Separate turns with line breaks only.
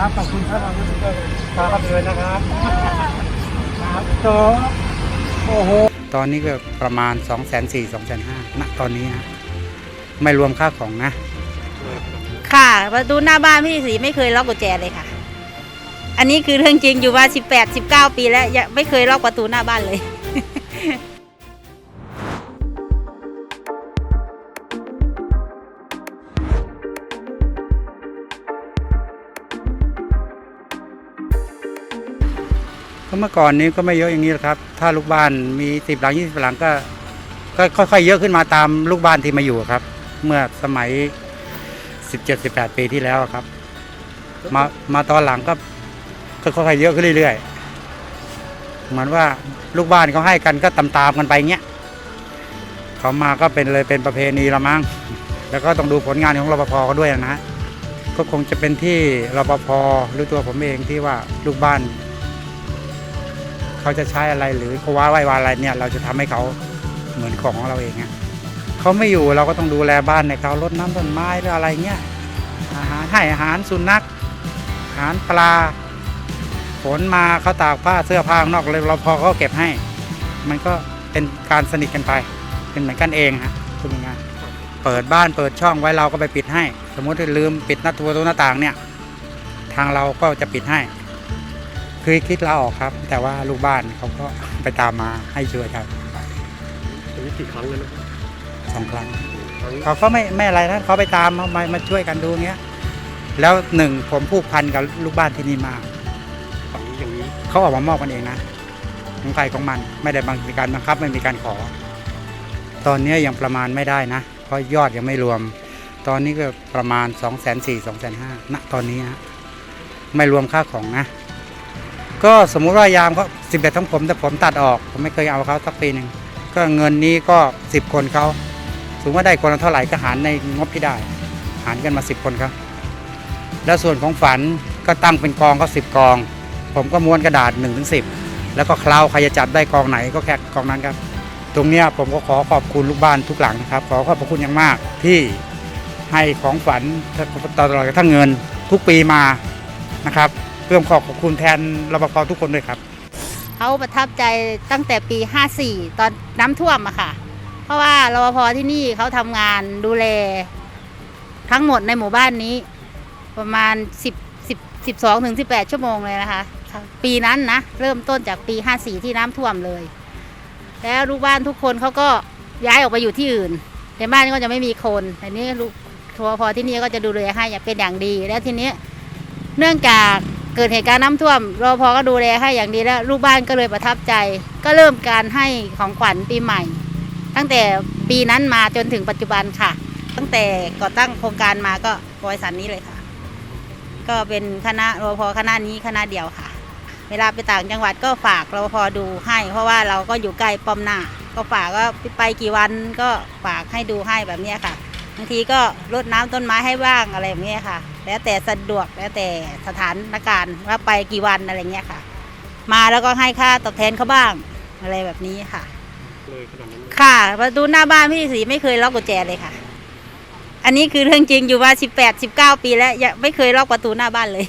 ครับขอบคุณครับขอบคุณครับเลยนะครับ ครับโตโอ้โห
ตอนนี้ก็ประมาณ 2 4 0 0 0 2 5 0 0 0ณตอนนี้นะไม่รวมค่าของนะ
ค่ะประตูหน้าบ้านพี่สีไม่เคยล็อกกุญแจเลยค่ะ อันนี้คือเรื่องจริงอยู่มา18 19 ปีแล้วยังไม่เคยล็อกประตูหน้าบ้านเลย
ก็เมื่อก่อนนี้ก็ไม่เยอะอย่างนี้หรอกครับ ถ้าลูกบ้านมีสิบหลังยี่สิบหลังก็ ก็ค่อยๆเยอะขึ้นมาตามลูกบ้านที่มาอยู่ครับ เมื่อสมัยสิบเจ็ดสิบแปดปีที่แล้วครับ มามาตอนหลังก็ก็ค่อยๆเยอะขึ้นเรื่อยๆเหมือนว่าลูกบ้านเขาให้กันก็ตามๆกันไปเงี้ยเขามาก็เป็นเลยเป็นประเพณีละมั้งแล้วก็ต้องดูผลงานของรปภเขาด้วยนะฮะก็คงจะเป็นที่รปภหรือตัวผมเองที่ว่าลูกบ้าน เขาจะใช้อะไรหรือเขาว่าไหว้วาอะไรเนี่ย เราจะทำให้เขาเหมือนของของเราเองอะเขาไม่อยู่เราก็ต้องดูแลบ้านในเขารดน้ำต้นไม้หรืออะไรเงี้ยอาหารให้อาหารสุนัขอาหารปลาฝนมาเขาตากผ้าเสื้อผ้าข้างนอกเลยเราพอเขาเก็บให้ มันก็เป็นการสนิทกันไป เป็นเหมือนกันเองฮะคุณงายเปิดบ้านเปิดช่องไว้เราก็ไปปิดให้ สมมติว่าลืมปิดหน้าตัวตัวหน้าต่างเนี่ย ทางเราก็จะปิดให้ คือคิดลาออกครับ แต่ว่าลูกบ้านเขาก็ไปตามมาให้ช่วยครับ
อันนี้กี่ครั้งแล้วนะ
สองครั้ง
ครั้ง
เขาก็ไม่ไม่อะไรนะเขาไปตามมามามาช่วยกันดูเงี้ย แล้วหนึ่งผมผูกพันกับลูกบ้านที่นี่มาก
ฝั่งนี้อย่างนี้
เขาออกมามอบกันเองนะของใครของมันไม่ได้บังมีการบังคับไม่มีการขอ ตอนนี้ยังประมาณไม่ได้นะ เพราะยอดยังไม่รวม ตอนนี้ก็ประมาณ2 4 0 0 0 0 2 5 0 0 0ณตอนนี้นะไม่รวมค่าของนะ ก็สมมุติว่ายามเขาสิบเอ็ดทั้งผมแต่ผมตัดออก ผมไม่เคยเอาเขาสักปีหนึ่งก็เงินนี้ก็สิบคนเขาสมมติว่าได้คนละเท่าไหร่ก็หารในงบที่ได้ หารกันมาสิบคนครับแล้วส่วนของฝันก็ตั้งเป็นกองก็สิบกอง ผมก็ม้วนกระดาษ1นถึงสิแล้วก็คลาวใครจะจับได้กองไหนก็แค่กองนั้นครับ ตรงนี้ผมก็ขอขอบคุณลูกบ้านทุกหลังนะครับ ขอขอบพระคุณอย่างมากที่ให้ของฝันตลอดกระทั่งเงินทุกปีมานะครับ เพื่อขอบคุณแทนรปภทุกคนด้วยครับ
เขาประทับใจตั้งแต่ปี 54 ตอนน้ำท่วมอะค่ะ เพราะว่ารปภที่นี่เขาทำงานดูแล ทั้งหมดในหมู่บ้านนี้ ประมาณ 10 10 12ถึง18 ชั่วโมงเลยนะคะ ปีนั้นนะ เริ่มต้นจากปี 54 ที่น้ำท่วมเลย แล้วลูกบ้านทุกคนเขาก็ย้ายออกไปอยู่ที่อื่นในบ้านก็จะไม่มีคนแต่นี้ลูกรปภที่นี่ก็จะดูแลให้อย่างเป็นอย่างดี แล้วทีนี้เนื่องจาก เกิดเหตุการณ์น้ำท่วมรอพอก็ดูแลให้อย่างดีแล้วลูกบ้านก็เลยประทับใจ ก็เริ่มการให้ของขวัญปีใหม่ ตั้งแต่ปีนั้นมาจนถึงปัจจุบันค่ะ ตั้งแต่ก่อตั้งโครงการมาก็บริษัทนี้เลยค่ะ ก็เป็นคณะรอพอคณะนี้คณะเดียวค่ะ เวลาไปต่างจังหวัดก็ฝากรอพอดูให้ เพราะว่าเราก็อยู่ใกล้ป้อมหน้า ก็ฝากก็ไปกี่วันก็ฝากให้ดูให้แบบนี้ค่ะางทีก็รดน้ำต้นไม้ให้บ้างอะไรแบบเนี้ยค่ะ แล้วแต่สะดวกแล้วแต่สถานการณ์ว่าไปกี่วันอะไรเงี้ยค่ะ มาแล้วก็ให้ค่าตอบแทนเขาบ้างอะไรแบบนี้ค่ะ
เลยขนาดนั้นเลย
ค่ะประตูหน้าบ้านพี่สีไม่เคยล็อกกุญแจเลยค่ะ อันนี้คือเรื่องจริงอยู่มา18 19ปีแล้วยังไม่เคยล็อกประตูหน้าบ้านเลย